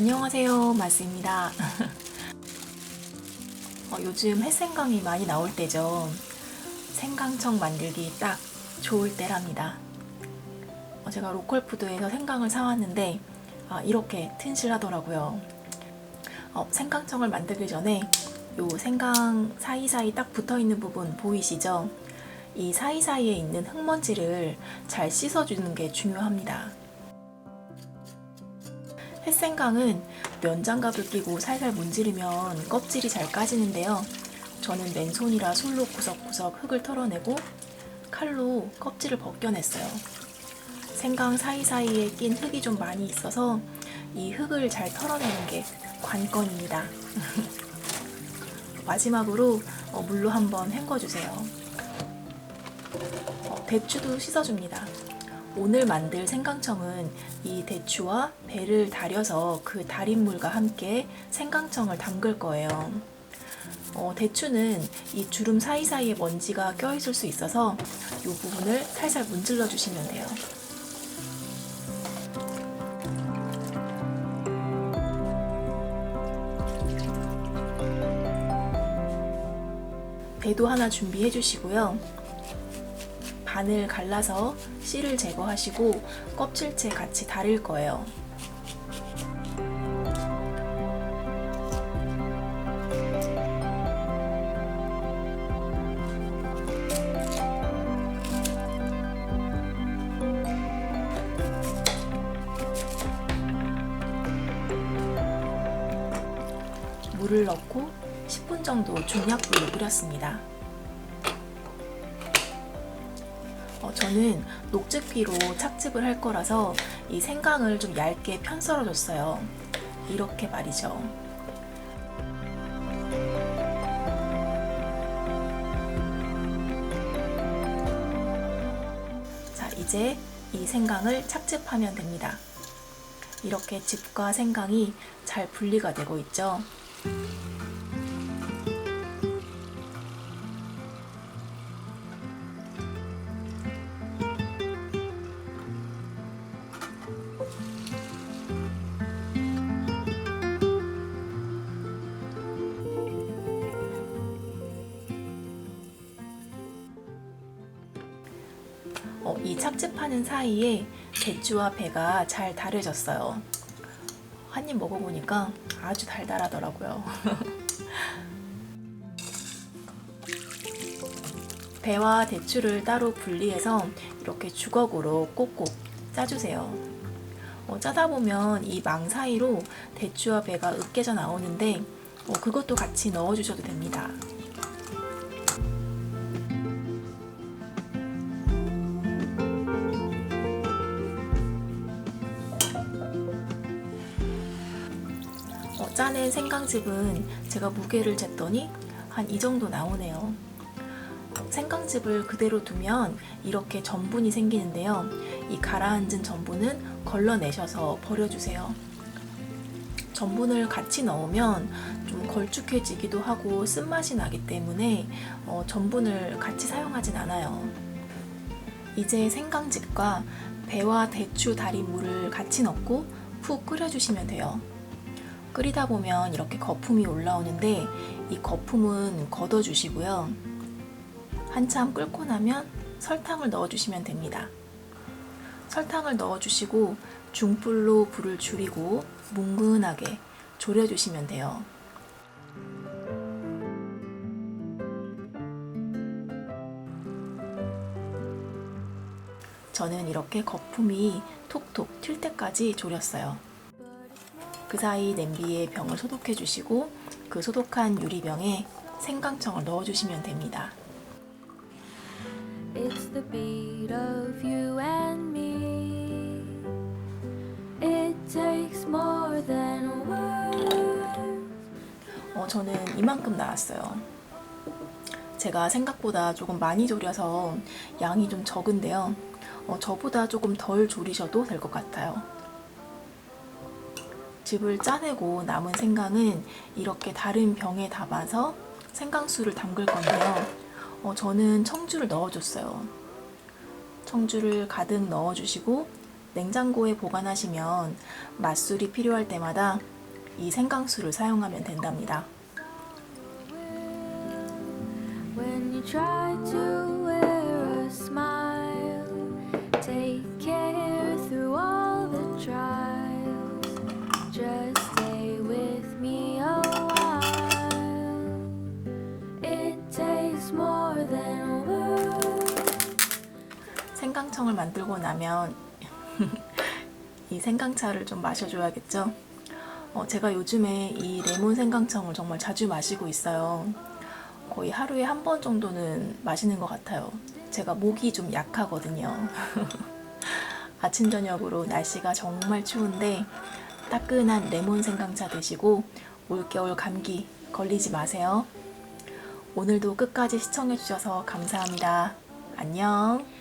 안녕하세요. 마스입니다. 어, 요즘 햇생강이 많이 나올 때죠. 생강청 만들기 딱 좋을 때랍니다. 어, 제가 로컬푸드에서 생강을 사왔는데 아, 이렇게 튼실하더라고요. 어, 생강청을 만들기 전에 요 생강 사이사이 딱 붙어 있는 부분 보이시죠? 이 사이사이에 있는 흙먼지를 잘 씻어주는 게 중요합니다. 햇생강은 면장갑을 끼고 살살 문지르면 껍질이 잘 까지는데요. 저는 맨손이라 솔로 구석구석 흙을 털어내고 칼로 껍질을 벗겨냈어요. 생강 사이사이에 낀 흙이 좀 많이 있어서 이 흙을 잘 털어내는 게 관건입니다. 마지막으로 어, 물로 한번 헹궈주세요. 어, 대추도 씻어줍니다. 오늘 만들 생강청은 이 대추와 배를 달여서 그 달인 물과 함께 생강청을 담글 거예요. 어, 대추는 이 주름 사이사이에 먼지가 껴있을 수 있어서 이 부분을 살살 문질러 주시면 돼요. 배도 하나 준비해 주시고요. 반을 갈라서 씨를 제거하시고 껍질째 같이 다릴 거예요. 물을 넣고 10분 정도 중약불로 끓였습니다. 어, 저는 녹즙기로 착즙을 할 거라서 이 생강을 좀 얇게 편 썰어 줬어요. 이렇게 말이죠. 자, 이제 이 생강을 착즙하면 됩니다. 이렇게 즙과 생강이 잘 분리가 되고 있죠. 이 착즙하는 사이에 대추와 배가 잘 다려졌어요. 한 입 먹어보니까 아주 달달하더라고요. 배와 대추를 따로 분리해서 이렇게 주걱으로 꼭꼭 짜주세요. 어, 짜다 보면 이 망 사이로 대추와 배가 으깨져 나오는데 어, 그것도 같이 넣어주셔도 됩니다. 짜낸 생강즙은 제가 무게를 쟀더니 한 이 정도 나오네요. 생강즙을 그대로 두면 이렇게 전분이 생기는데요. 이 가라앉은 전분은 걸러내셔서 버려주세요. 전분을 같이 넣으면 좀 걸쭉해지기도 하고 쓴맛이 나기 때문에 어, 전분을 같이 사용하진 않아요. 이제 생강즙과 배와 대추 달인 물을 같이 넣고 푹 끓여주시면 돼요. 끓이다 보면 이렇게 거품이 올라오는데 이 거품은 걷어주시고요. 한참 끓고 나면 설탕을 넣어주시면 됩니다. 설탕을 넣어주시고 중불로 불을 줄이고 뭉근하게 졸여주시면 돼요. 저는 이렇게 거품이 톡톡 튈 때까지 졸였어요. 그 사이 냄비에 병을 소독해 주시고 그 소독한 유리병에 생강청을 넣어 주시면 됩니다. It's the beat of you and me. It takes more than a word. 어, 저는 이만큼 나왔어요. 제가 생각보다 조금 많이 졸여서 양이 좀 적은데요. 어, 저보다 조금 덜 졸이셔도 될 것 같아요. 즙을 짜내고 남은 생강은 이렇게 다른 병에 담아서 생강수를 담글 건데요. 어, 저는 청주를 넣어줬어요. 청주를 가득 넣어주시고 냉장고에 보관하시면 맛술이 필요할 때마다 이 생강수를 사용하면 된답니다. When you try to 만들고 나면 이 생강차를 좀 마셔줘야겠죠? 어, 제가 요즘에 이 레몬 생강청을 정말 자주 마시고 있어요. 거의 하루에 한 번 정도는 마시는 것 같아요. 제가 목이 좀 약하거든요. 아침, 저녁으로 날씨가 정말 추운데 따끈한 레몬 생강차 드시고 올겨울 감기 걸리지 마세요. 오늘도 끝까지 시청해주셔서 감사합니다. 안녕.